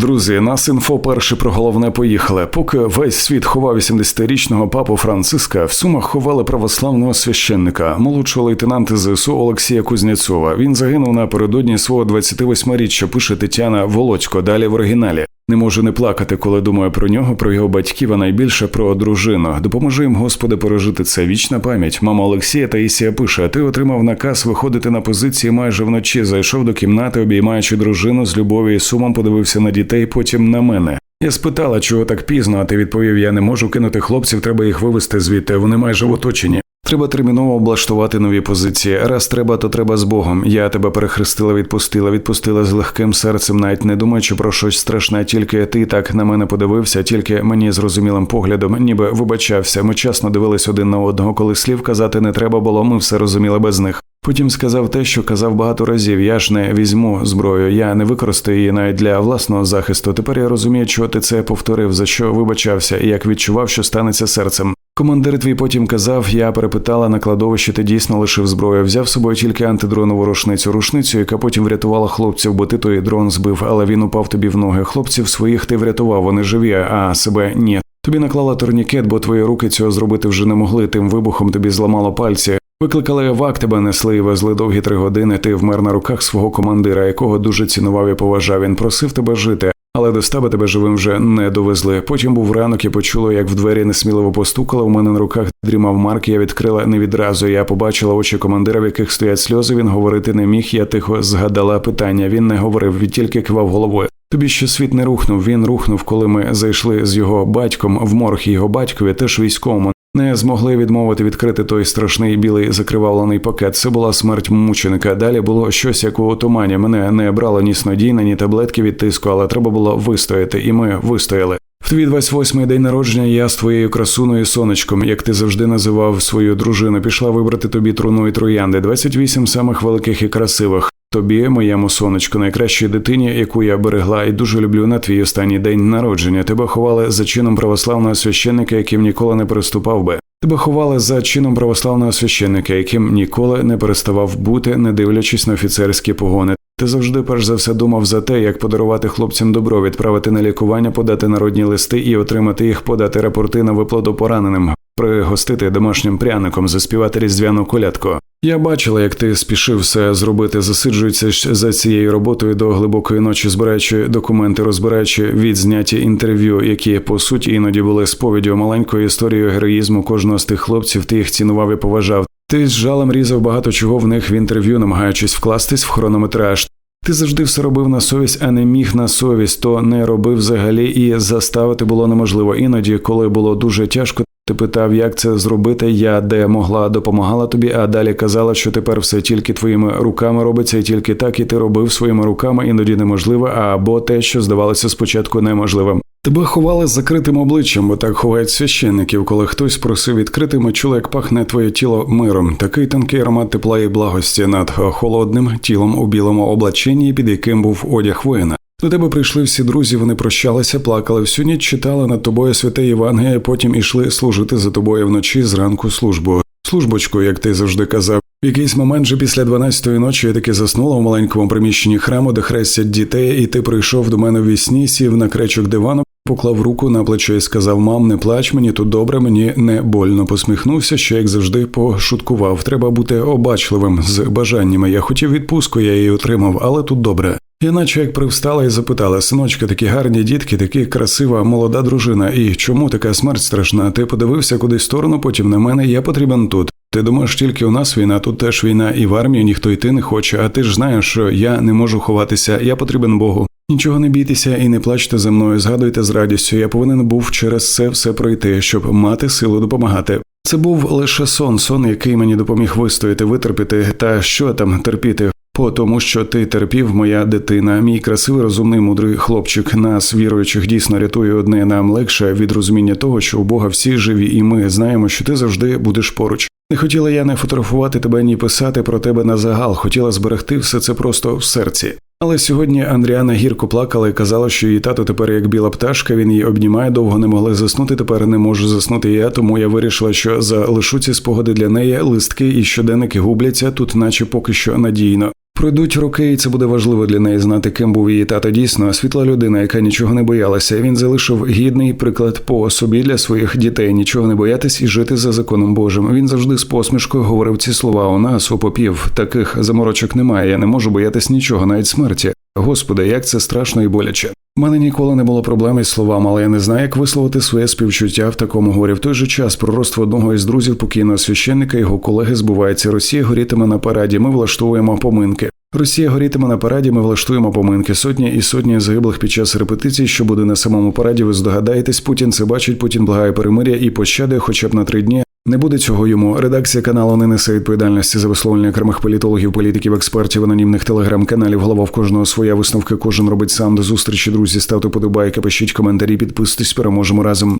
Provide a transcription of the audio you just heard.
Друзі, нас інфо перше про головне поїхали. Поки весь світ ховав 80-річного папу Франциска, в сумах ховали православного священника, молодшого лейтенанта ЗСУ Олексія Кузнєцова. Він загинув напередодні свого 28-річчя, Пише Тетяна Володько. Далі в оригіналі. Не можу не плакати, коли думаю про нього, про його батьків, а найбільше про дружину. Допоможи їм, Господи, пережити це. Вічна пам'ять. Мама Олексія Таїсія пише: ти отримав наказ виходити на позиції майже вночі. Зайшов до кімнати, обіймаючи дружину з любов'ю і сумом, подивився на дітей, потім на мене. Я спитала, чого так пізно, а ти відповів: я не можу кинути хлопців, треба їх вивезти звідти. Вони майже в оточенні. Треба терміново облаштувати нові позиції. Раз треба, то треба з Богом. Я тебе перехрестила, відпустила, відпустила з легким серцем, навіть не думаючи про щось страшне. Тільки ти так на мене подивився, тільки мені зрозумілим поглядом, ніби вибачався. Ми часно дивились один на одного, коли слів казати не треба було. Ми все розуміли без них. Потім сказав те, що казав багато разів. Я ж не візьму зброю, я не використаю її навіть для власного захисту. Тепер я розумію, чого ти це повторив, за що вибачався, і як відчував, що станеться серцем. Командир твій потім казав, я перепитала на кладовищі, ти дійсно лишив зброю. Взяв з собою тільки антидронову рушницю, рушницю, яка потім врятувала хлопців, бо ти той дрон збив, але він упав тобі в ноги. Хлопців своїх ти врятував, вони живі, а себе ні. Тобі наклала турнікет, бо твої руки цього зробити вже не могли. Тим вибухом тобі зламало пальці. Викликали евак, тебе несли і везли довгі три години. Ти вмер на руках свого командира, якого дуже цінував і поважав. Він просив тебе жити, але до стаба тебе живим вже не довезли. Потім був ранок і почула, як в двері несміливо постукала. У мене на руках дрімав Марк. Я відкрила не відразу. Я побачила очі командира, в яких стоять сльози. Він говорити не міг. Я тихо згадала питання. Він не говорив, він тільки кивав головою. Тобі ще світ не рухнув. Він рухнув, коли ми зайшли з його батьком в морг його батькові, теж військовому. Не змогли відмовити відкрити той страшний білий закривавлений пакет. Це була смерть мученика. Далі було щось як у тумані. Мене не брало ні снодійна, ні таблетки від тиску, але треба було вистояти, і ми вистояли. В твій 28-й день народження я з твоєю красуною сонечком, як ти завжди називав свою дружину, пішла вибрати тобі труну і троянди. 28 самих великих і красивих. Тобі, моєму сонечку, найкращій дитині, яку я берегла, і дуже люблю на твій останній день народження. Тебе ховали за чином православного священника, яким ніколи не переступав би. Тебе ховали за чином православного священника, яким ніколи не переставав бути, не дивлячись на офіцерські погони. Ти завжди перш за все думав за те, як подарувати хлопцям добро, відправити на лікування, подати народні листи і отримати їх, подати рапорти на виплату пораненим, пригостити домашнім пряником, заспівати різдвяну колядку. Я бачила, як ти спішив все зробити, засиджується за цією роботою до глибокої ночі, збираючи документи, розбираючи відзняті інтерв'ю, які по суті іноді були сповіддю маленькою історією героїзму кожного з тих хлопців. Ти їх цінував і поважав. Ти з жалем різав багато чого в них в інтерв'ю, намагаючись вкластись в хронометраж. Ти завжди все робив на совість, а не міг на совість, то не робив взагалі, і заставити було неможливо. Іноді, коли було дуже тяжко, ти питав, як це зробити. Я де могла допомагала тобі, а далі казала, що тепер все тільки твоїми руками робиться, і тільки так і ти робив своїми руками, іноді неможливе, або те, що здавалося спочатку неможливим. Тебе ховали з закритим обличчям, бо так ховають священників, коли хтось просив відкрити, ми чули, як пахне твоє тіло миром. Такий тонкий аромат тепла і благості над холодним тілом у білому облаченні, під яким був одяг воїна. До тебе прийшли всі друзі, вони прощалися, плакали всю ніч, читали над тобою святе Євангеліє, потім ішли служити за тобою вночі зранку службу. Службочку, як ти завжди казав. В якийсь момент же після 12-ї ночі я таки заснула в маленькому приміщенні храму, де хрестять дітей, і ти прийшов до мене в вісні, сів на кречок дивану, поклав руку на плече і сказав: Мам, не плач мені тут добре, мені не больно. Посміхнувся, що як завжди пошуткував. Треба бути обачливим з бажаннями. Я хотів відпустку, я її отримав, але тут добре. Я наче як привстала і запитала, синочка, такі гарні дітки, такі красива молода дружина. І чому така смерть страшна? Ти подивився кудись в сторону, потім на мене, я потрібен тут. Ти думаєш, тільки у нас війна, тут теж війна, і в армію ніхто йти не хоче, а ти ж знаєш, що я не можу ховатися, я потрібен Богу. Нічого не бійтеся і не плачте за мною, згадуйте з радістю. Я повинен був через це все пройти, щоб мати силу допомагати. Це був лише сон, сон, який мені допоміг вистояти, витерпіти, та що там терпіти. По тому, що ти терпів, моя дитина, мій красивий, розумний, мудрий хлопчик. Нас, віруючих, дійсно рятує одне нам легше від розуміння того, що у Бога всі живі, і ми знаємо, що ти завжди будеш поруч. Не хотіла я не фотографувати тебе, ні писати про тебе на загал, хотіла зберегти все це просто в серці. Але сьогодні Андріана гірко плакала і казала, що її тато тепер як біла пташка, він її обнімає, довго не могли заснути. Тепер не можу заснути я, тому я вирішила, що залишу ці спогади для неї, листки і щоденники губляться тут, наче поки що надійно. Пройдуть роки, і це буде важливо для неї знати, ким був її тато дійсно світла людина, яка нічого не боялася. Він залишив гідний приклад по собі для своїх дітей, нічого не боятись і жити за законом Божим. Він завжди з посмішкою говорив ці слова. У нас у попів таких заморочок немає. Я не можу боятись нічого, навіть смерті. Господи, як це страшно і боляче. У мене ніколи не було проблем із словами, але я не знаю, як висловити своє співчуття в такому горі. В той же час пророцтво одного із друзів покійного священника його колеги збувається. Росія горітиме на параді. Ми влаштовуємо поминки. Росія горітиме на параді. Ми влаштуємо поминки. Сотні і сотні загиблих під час репетицій, що буде на самому параді. Ви здогадаєтесь, Путін це бачить. Путін благає перемиря і пощади, хоча б на три дні. Не буде цього йому. Редакція каналу не несе відповідальності за висловлення окремих політологів, політиків, експертів, анонімних телеграм-каналів. Голова в кожного своя висновки. Кожен робить сам до зустрічі. Друзі, ставте подобайки, пишіть коментарі, підписуйтесь. Переможемо разом.